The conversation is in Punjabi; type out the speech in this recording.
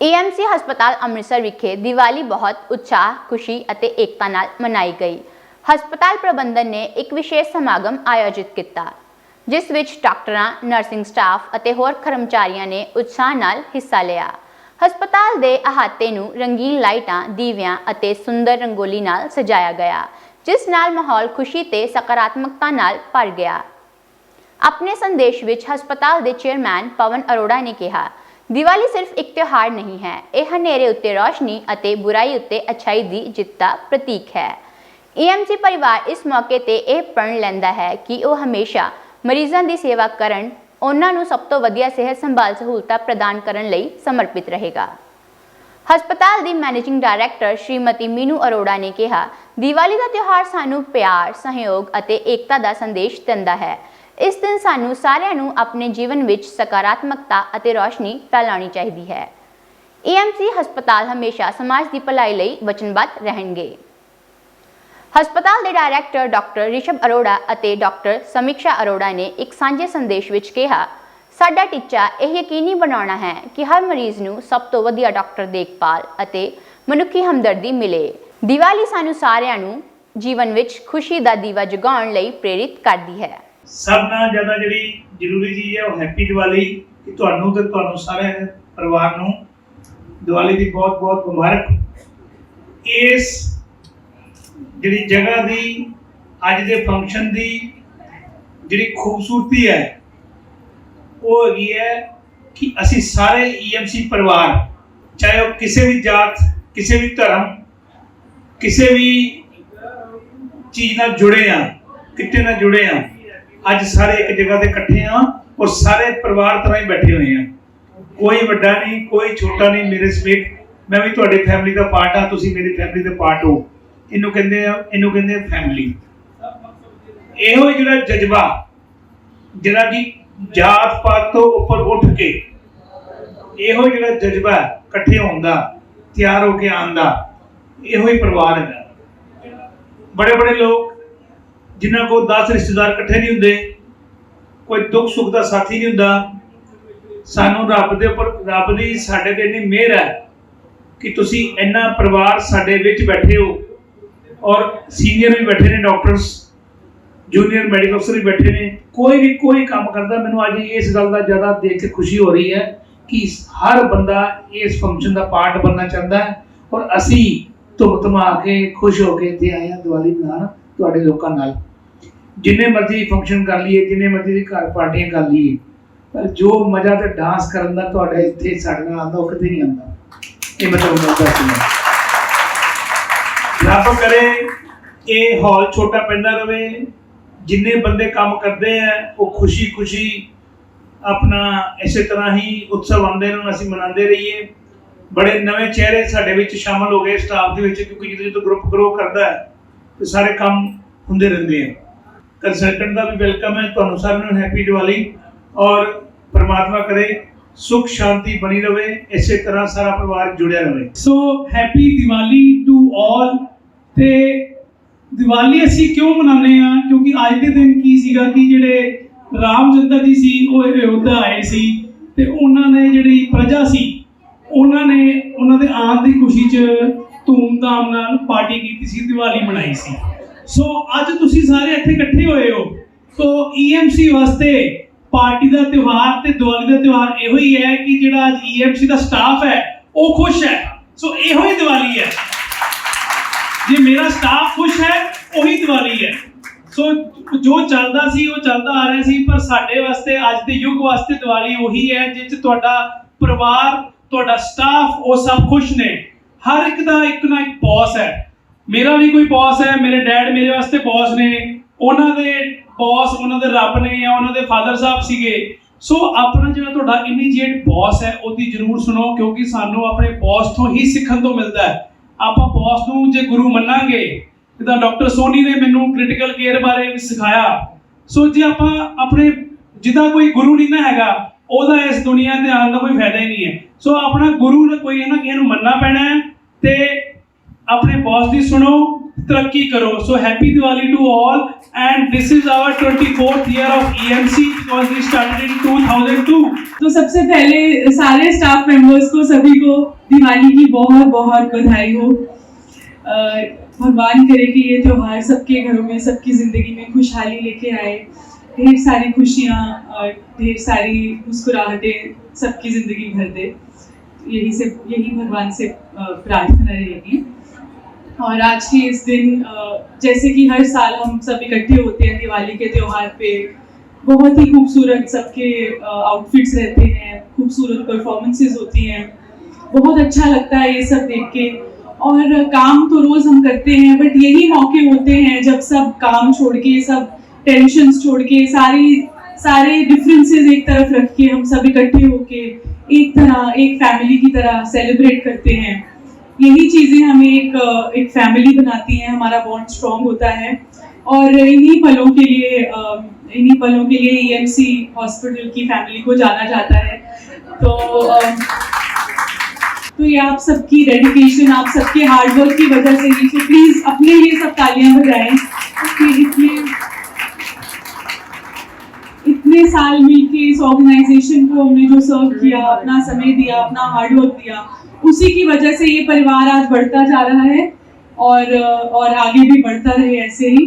ਏਐਮਸੀ ਹਸਪਤਾਲ ਅੰਮ੍ਰਿਤਸਰ ਵਿਖੇ ਦੀਵਾਲੀ ਬਹੁਤ ਉਤਸ਼ਾਹ, ਖੁਸ਼ੀ ਅਤੇ ਏਕਤਾ ਨਾਲ ਮਨਾਈ ਗਈ। ਹਸਪਤਾਲ ਪ੍ਰਬੰਧਨ ਨੇ ਇੱਕ ਵਿਸ਼ੇਸ਼ ਸਮਾਗਮ ਆਯੋਜਿਤ ਕੀਤਾ ਜਿਸ ਵਿੱਚ ਡਾਕਟਰਾਂ, ਨਰਸਿੰਗ ਸਟਾਫ ਅਤੇ ਹੋਰ ਕਰਮਚਾਰੀਆਂ ਨੇ ਉਤਸ਼ਾਹ ਨਾਲ ਹਿੱਸਾ ਲਿਆ। ਹਸਪਤਾਲ ਦੇ ਅਹਾਤੇ ਨੂੰ ਰੰਗੀਨ ਲਾਈਟਾਂ, ਦੀਵਿਆਂ ਅਤੇ ਸੁੰਦਰ ਰੰਗੋਲੀ ਨਾਲ ਸਜਾਇਆ ਗਿਆ ਜਿਸ ਨਾਲ ਮਾਹੌਲ ਖੁਸ਼ੀ ਤੇ ਸਕਾਰਾਤਮਕਤਾ ਨਾਲ ਭਰ ਗਿਆ। ਆਪਣੇ ਸੰਦੇਸ਼ ਵਿੱਚ ਹਸਪਤਾਲ ਦੇ ਚੇਅਰਮੈਨ ਪਵਨ ਅਰੋੜਾ ਨੇ ਕਿਹਾ ਦੀਵਾਲੀ ਸਿਰਫ ਇੱਕ ਤਿਉਹਾਰ ਨਹੀਂ ਹੈ। ਇਹ ਹਨੇਰੇ ਉੱਤੇ ਰੋਸ਼ਨੀ ਅਤੇ ਬੁਰਾਈ ਉੱਤੇ ਅਛਾਈ ਦੀ ਜਿੱਤ ਦਾ ਪ੍ਰਤੀਕ ਹੈ। ਈਐਮਸੀ ਪਰਿਵਾਰ ਇਸ ਮੌਕੇ ਤੇ ਇਹ ਪ੍ਰਣ ਲੈਂਦਾ ਹੈ ਕਿ ਉਹ ਹਮੇਸ਼ਾ ਮਰੀਜ਼ਾਂ ਦੀ ਸੇਵਾ ਕਰਨ ਉਹਨਾਂ ਨੂੰ ਸਭ ਤੋਂ ਵਧੀਆ ਸਿਹਤ ਸੰਭਾਲ ਸਹੂਲਤਾਂ ਪ੍ਰਦਾਨ ਕਰਨ ਲਈ ਸਮਰਪਿਤ ਰਹੇਗਾ। ਹਸਪਤਾਲ ਦੀ ਮੈਨੇਜਿੰਗ ਡਾਇਰੈਕਟਰ ਸ਼੍ਰੀਮਤੀ ਮੀਨੂ ਅਰੋੜਾ ਨੇ ਕਿਹਾ ਦੀਵਾਲੀ ਦਾ ਤਿਉਹਾਰ ਸਾਨੂੰ ਪਿਆਰ, ਸਹਿਯੋਗ ਅਤੇ ਏਕਤਾ ਦਾ ਸੰਦੇਸ਼ ਦਿੰਦਾ ਹੈ। ਇਸ ਦਿਨ ਸਾਨੂੰ ਸਾਰਿਆਂ ਨੂੰ ਆਪਣੇ ਜੀਵਨ ਵਿੱਚ ਸਕਾਰਾਤਮਕਤਾ ਅਤੇ ਰੋਸ਼ਨੀ ਫੈਲਾਉਣੀ ਚਾਹੀਦੀ ਹੈ। ਈਐਮਸੀ ਹਸਪਤਾਲ ਹਮੇਸ਼ਾ ਸਮਾਜ ਦੀ ਭਲਾਈ ਲਈ ਵਚਨਬੱਧ ਰਹਿਣਗੇ। ਹਸਪਤਾਲ ਦੇ ਡਾਇਰੈਕਟਰ ਡਾਕਟਰ ਰਿਸ਼ਭ ਅਰੋੜਾ ਅਤੇ ਡਾਕਟਰ ਸਮੀਕਸ਼ਾ ਅਰੋੜਾ ਨੇ ਇੱਕ ਸਾਂਝੇ ਸੰਦੇਸ਼ ਵਿੱਚ ਕਿਹਾ, ਸਾਡਾ ਟੀਚਾ ਇਹ ਯਕੀਨੀ ਬਣਾਉਣਾ ਹੈ ਕਿ ਹਰ ਮਰੀਜ਼ ਨੂੰ ਸਭ ਤੋਂ ਵਧੀਆ ਡਾਕਟਰ ਦੇਖਭਾਲ ਅਤੇ ਮਨੁੱਖੀ ਹਮਦਰਦੀ ਮਿਲੇ। ਦੀਵਾਲੀ ਸਾਨੂੰ ਸਾਰਿਆਂ ਨੂੰ ਜੀਵਨ ਵਿੱਚ ਖੁਸ਼ੀ ਦਾ ਦੀਵਾ ਜਗਾਉਣ ਲਈ ਪ੍ਰੇਰਿਤ ਕਰਦੀ ਹੈ। ਸਭ ਨਾਲ ਜ਼ਿਆਦਾ ਜਿਹੜੀ ਜ਼ਰੂਰੀ ਚੀਜ਼ ਹੈ ਉਹ ਹੈਪੀ ਦੀਵਾਲੀ, ਕਿ ਤੁਹਾਨੂੰ ਤੇ ਤੁਹਾਨੂੰ ਸਾਰੇ ਪਰਿਵਾਰ ਨੂੰ ਦੀਵਾਲੀ ਦੀ ਬਹੁਤ ਬਹੁਤ ਮੁਬਾਰਕ। ਇਸ ਜਿਹੜੀ ਜਗ੍ਹਾ ਦੀ, ਅੱਜ ਦੇ ਫੰਕਸ਼ਨ ਦੀ ਜਿਹੜੀ ਖੂਬਸੂਰਤੀ ਹੈ, ਉਹ ਹੈਗੀ ਹੈ ਕਿ ਅਸੀਂ ਸਾਰੇ ਈਐਮਸੀ ਪਰਿਵਾਰ, ਚਾਹੇ ਉਹ ਕਿਸੇ ਵੀ ਜਾਤ, ਕਿਸੇ ਵੀ ਧਰਮ, ਕਿਸੇ ਵੀ ਚੀਜ਼ ਨਾਲ ਜੁੜੇ ਆ ਕਿਤੇ ਨਾਲ ਜੁੜੇ ਆ ਅੱਜ ਸਾਰੇ ਇੱਕ ਜਗ੍ਹਾ ਤੇ ਇਕੱਠੇ ਆ ਔਰ ਸਾਰੇ ਪਰਿਵਾਰ ਤਰ੍ਹਾਂ ਹੀ ਬੈਠੇ ਹੋਏ ਆ। ਕੋਈ ਵੱਡਾ ਨਹੀਂ, ਕੋਈ ਛੋਟਾ ਨਹੀਂ, ਮੇਰੇ ਸਮੇਤ ਮੈਂ ਵੀ ਤੁਹਾਡੀ ਫੈਮਿਲੀ ਦਾ ਪਾਰਟ ਆ, ਤੁਸੀਂ ਮੇਰੀ ਫੈਮਿਲੀ ਦੇ ਪਾਰਟ ਹੋ। ਇਹਨੂੰ ਕਹਿੰਦੇ ਆ, ਇਹਨੂੰ ਕਹਿੰਦੇ ਫੈਮਿਲੀ ਇਹੋ ਹੀ ਜਿਹੜਾ ਜਜ਼ਬਾ, ਜਿਹੜਾ ਕਿ ਜਾਤ ਪਾਤ ਤੋਂ ਉੱਪਰ ਉੱਠ ਕੇ ਇਹੋ ਜਿਹੜਾ ਜਜ਼ਬਾ ਇਕੱਠੇ ਹੋਣ ਦਾ, ਤਿਆਰ ਹੋ ਕੇ ਆਉਣ ਦਾ, ਇਹੋ ਹੀ ਪਰਿਵਾਰ ਹੈਗਾ। ਬੜੇ ਬੜੇ ਲੋਕ ਜਿਨ੍ਹਾਂ ਕੋਲ 10 ਰਿਸ਼ਤੇਦਾਰ ਇਕੱਠੇ ਨਹੀਂ ਹੁੰਦੇ, ਕੋਈ ਦੁੱਖ ਸੁੱਖ ਦਾ ਸਾਥੀ ਨਹੀਂ ਹੁੰਦਾ, ਸਾਨੂੰ ਰੱਬ ਦੇ ਉੱਪਰ, ਰੱਬ ਦੀ ਸਾਡੇ ਤੇ ਇੰਨੀ ਮਿਹਰ ਹੈ ਕਿ ਤੁਸੀਂ ਇੰਨਾ ਪਰਿਵਾਰ ਸਾਡੇ ਵਿੱਚ ਬੈਠੇ ਹੋ ਔਰ ਸੀਨੀਅਰ ਵੀ ਬੈਠੇ ਨੇ ਡਾਕਟਰਸ ਜੂਨੀਅਰ ਮੈਡੀਕਲ ਅਫਸਰ ਵੀ ਬੈਠੇ ਨੇ, ਕੋਈ ਵੀ ਕੋਈ ਕੰਮ ਕਰਦਾ, ਮੈਨੂੰ ਅੱਜ ਇਸ ਗੱਲ ਦਾ ਜ਼ਿਆਦਾ ਦੇਖ ਕੇ ਖੁਸ਼ੀ ਹੋ ਰਹੀ ਹੈ ਕਿ ਹਰ ਬੰਦਾ ਇਸ ਫੰਕਸ਼ਨ ਦਾ ਪਾਰਟ ਬਣਨਾ ਚਾਹੁੰਦਾ ਹੈ ਔਰ ਅਸੀਂ ਧੁਮ ਧਮਾ ਕੇ ਖੁਸ਼ ਹੋ ਕੇ ਇੱਥੇ ਆਏ ਹਾਂ ਦੀਵਾਲੀ ਮਨਾਉਣ, ਤੁਹਾਡੇ ਲੋਕਾਂ ਨਾਲ। ਜਿੰਨੇ ਮਰਜ਼ੀ ਫੰਕਸ਼ਨ ਕਰ ਲਈਏ, ਜਿੰਨੇ ਮਰਜ਼ੀ ਘਰ ਪਾਰਟੀਆਂ ਕਰ ਲਈਏ, ਪਰ ਜੋ ਮਜ਼ਾ ਤੇ ਡਾਂਸ ਕਰਨ ਦਾ ਤੁਹਾਡਾ ਇੱਥੇ ਸਾਡੇ ਨਾਲ ਆਉਂਦਾ, ਉਹ ਕਿਤੇ ਨਹੀਂ ਆਉਂਦਾ। ਇਹ ਮਤਲਬ ਹੁੰਦਾ ਸੀ। ਰੱਬ ਕਰੇ ਇਹ ਹਾਲ ਛੋਟਾ ਪੈਂਦਾ ਰਵੇ, ਜਿੰਨੇ ਬੰਦੇ ਕੰਮ ਕਰਦੇ ਆ, ਉਹ ਖੁਸ਼ੀ ਖੁਸ਼ੀ ਆਪਣਾ ਇਸੇ ਤਰ੍ਹਾਂ ਹੀ ਉਤਸਵ ਆਉਂਦੇ ਨੂੰ, ਅਸੀਂ ਮਨਾਉਂਦੇ ਰਹੀਏ। ਬੜੇ ਨਵੇਂ ਚਿਹਰੇ ਸਾਡੇ ਵਿੱਚ ਸ਼ਾਮਲ ਹੋ ਗਏ ਸਟਾਫ ਦੇ ਵਿੱਚ, ਕਿਉਂਕਿ ਜਦੋਂ ਜਦੋਂ ਗਰੁੱਪ ਗਰੋ ਕਰਦਾ ਹੈ, ਤੇ ਸਾਰੇ ਕੰਮ ਹੁੰਦੇ ਰਹਿੰਦੇ ਆ। ਕੰਸਲਟੈਂਟ ਦਾ ਵੀ ਵੈਲਕਮ ਹੈ, ਤੁਹਾਨੂੰ ਸਾਰਿਆਂ ਨੂੰ ਹੈਪੀ ਦੀਵਾਲੀ। ਔਰ ਪ੍ਰਮਾਤਮਾ ਕਰੇ, ਸੁਖ, ਸ਼ਾਂਤੀ ਬਣੀ ਰਵੇ, ਇਸੇ ਤਰ੍ਹਾਂ ਸਾਰਾ ਪਰਿਵਾਰ ਜੁੜਿਆ ਰਵੇ। So happy Diwali to all ਤੇ ਦੀਵਾਲੀ ਅਸੀਂ ਕਿਉਂ ਮਨਾਉਂਦੇ ਆ ਕਿਉਂਕਿ ਅੱਜ ਦੇ ਦਿਨ ਕੀ ਸੀਗਾ ਕਿ ਜਿਹੜੇ ਰਾਮ ਰਾਮਚੰਦਰ ਜੀ ਸੀ, ਉਹ ਅਯੋਧਿਆ ਆਏ ਸੀ। ਤੇ ਉਹਨਾਂ ਨੇ ਜਿਹੜੀ ਪ੍ਰਜਾ ਸੀ, ਉਹਨਾਂ ਨੇ, ਉਹਨਾਂ ਦੇ ਆਉਣ ਦੀ ਖੁਸ਼ੀ 'ਚ ਧੂਮਧਾਮ ਨਾਲ ਪਾਰਟੀ ਕੀਤੀ ਸੀ, ਦੀਵਾਲੀ ਮਨਾਈ ਸੀ। ਸੋ ਅੱਜ ਤੁਸੀਂ ਸਾਰੇ ਇੱਥੇ ਇਕੱਠੇ ਹੋਏ ਹੋ। ਸੋ ਈਐਮਸੀ ਵਾਸਤੇ ਪਾਰਟੀ ਦਾ ਤਿਉਹਾਰ ਤੇ ਦੀਵਾਲੀ ਦਾ ਤਿਉਹਾਰ ਇਹੋ ਹੀ ਹੈ ਕਿ ਜਿਹੜਾ ਅੱਜ ਈਐਮਸੀ ਦਾ ਸਟਾਫ ਹੈ, ਉਹ ਖੁਸ਼ ਹੈ। ਸੋ ਇਹੋ ਹੀ ਦੀਵਾਲੀ ਹੈ। ਜੇ ਮੇਰਾ ਸਟਾਫ ਖੁਸ਼ ਹੈ, ਉਹੀ ਦੀਵਾਲੀ ਹੈ। ਸੋ ਜੋ ਚੱਲਦਾ ਸੀ, ਉਹ ਚੱਲਦਾ ਆ ਰਿਹਾ ਸੀ, ਪਰ ਸਾਡੇ ਵਾਸਤੇ, ਅੱਜ ਦੇ ਯੁੱਗ ਵਾਸਤੇ ਦੀਵਾਲੀ ਉਹੀ ਹੈ ਜਿਸ 'ਚ ਤੁਹਾਡਾ ਪਰਿਵਾਰ, ਤੁਹਾਡਾ ਸਟਾਫ ਉਹ ਸਭ ਖੁਸ਼ ਨੇ। ਹਰ ਇੱਕ ਦਾ ਇੱਕ ਨਾ ਇੱਕ ਬੌਸ ਹੈ। ਮੇਰਾ ਵੀ ਕੋਈ ਬੌਸ ਹੈ, ਮੇਰੇ ਡੈਡ ਮੇਰੇ ਵਾਸਤੇ ਬੌਸ ਨੇ, ਉਹਨਾਂ ਦੇ ਬੌਸ ਉਹਨਾਂ ਦੇ ਰੱਬ ਨੇ ਜਾਂ ਉਹਨਾਂ ਦੇ ਫਾਦਰ ਸਾਹਿਬ ਸੀਗੇ। ਸੋ ਆਪਣਾ ਜਿਹੜਾ ਤੁਹਾਡਾ ਇਮੀਡੀਏਟ ਬੌਸ ਹੈ, ਉਹਦੀ ਜ਼ਰੂਰ ਸੁਣੋ, ਕਿਉਂਕਿ ਸਾਨੂੰ ਆਪਣੇ ਬੌਸ ਤੋਂ ਹੀ ਸਿੱਖਣ ਤੋਂ ਮਿਲਦਾ ਹੈ। ਆਪਾਂ ਬੌਸ ਨੂੰ ਜੇ ਗੁਰੂ ਮੰਨਾਂਗੇ ਜਿੱਦਾਂ ਡਾਕਟਰ ਸੋਨੀ ਨੇ ਮੈਨੂੰ ਕ੍ਰਿਟੀਕਲ ਕੇਅਰ ਬਾਰੇ ਵੀ ਸਿਖਾਇਆ। ਸੋ ਜੇ ਆਪਾਂ ਆਪਣੇ ਜਿਹਦਾ ਕੋਈ ਗੁਰੂ ਨਹੀਂ ਨਾ ਹੈਗਾ, ਉਹਦਾ ਇਸ ਦੁਨੀਆ ਤੇ ਆਉਣ ਦਾ ਕੋਈ ਫਾਇਦਾ ਹੀ ਨਹੀਂ ਹੈ। ਸੋ ਆਪਣਾ ਗੁਰੂ ਨਾ ਕੋਈ ਹੈ ਨਾ ਕਿਸੇ ਨੂੰ ਮੰਨਣਾ ਪੈਣਾ ਹੈ, ਤੇ अपने बॉस की सुनो, तरक्की करो। So happy Diwali to all and this is our 24th year of EMC because we started in 2002 तो सबसे पहले सारे स्टाफ मेंबर्स को, सभी को दिवाली की बहुत बहुत बधाई हो। भगवान करे कि ये त्यौहार सबके घरों में, सबकी ज़िंदगी में खुशहाली लेके आए। ढेर सारी खुशियाँ और ढेर सारी मुस्कुराहटें सबकी ज़िंदगी भर दे। यही से, यही भगवान से प्रार्थना रहेगी और आज के इस दिन जैसे कि हर साल हम सब इकट्ठे होते हैं दिवाली के त्यौहार पे, बहुत ही खूबसूरत सबके आउटफिट्स रहते हैं, खूबसूरत परफॉर्मेंसेज होती हैं। बहुत अच्छा लगता है ये सब देख के। और काम तो रोज हम करते हैं बट यही मौके होते हैं जब सब काम छोड़ के, सब टेंशन्स छोड़ के, सारी, सारे डिफरेंसेस एक तरफ़ रख के हम सब इकट्ठे होके एक तरह, एक फैमिली की तरह सेलिब्रेट करते हैं। यही चीज़ें हमें एक एक फैमिली बनाती हैं, हमारा बॉन्ड स्ट्रॉन्ग होता है। और इन्हीं पलों के लिए इन्हीं पलों के लिए ईएमसी हॉस्पिटल की फैमिली को जाना जाता है। तो तो ये आप सबकी डेडिकेशन आप सबके हार्डवर्क की वजह से ही तो प्लीज़ अपने लिए सब तालियाँ बजाएँ। कि इतने इतने साल मिलके इस ऑर्गेनाइजेशन को हमने जो सर्व किया अपना समय दिया अपना हार्डवर्क दिया उसी की वजह से ये परिवार आज बढ़ता जा रहा है और और आगे भी बढ़ता रहे ऐसे ही।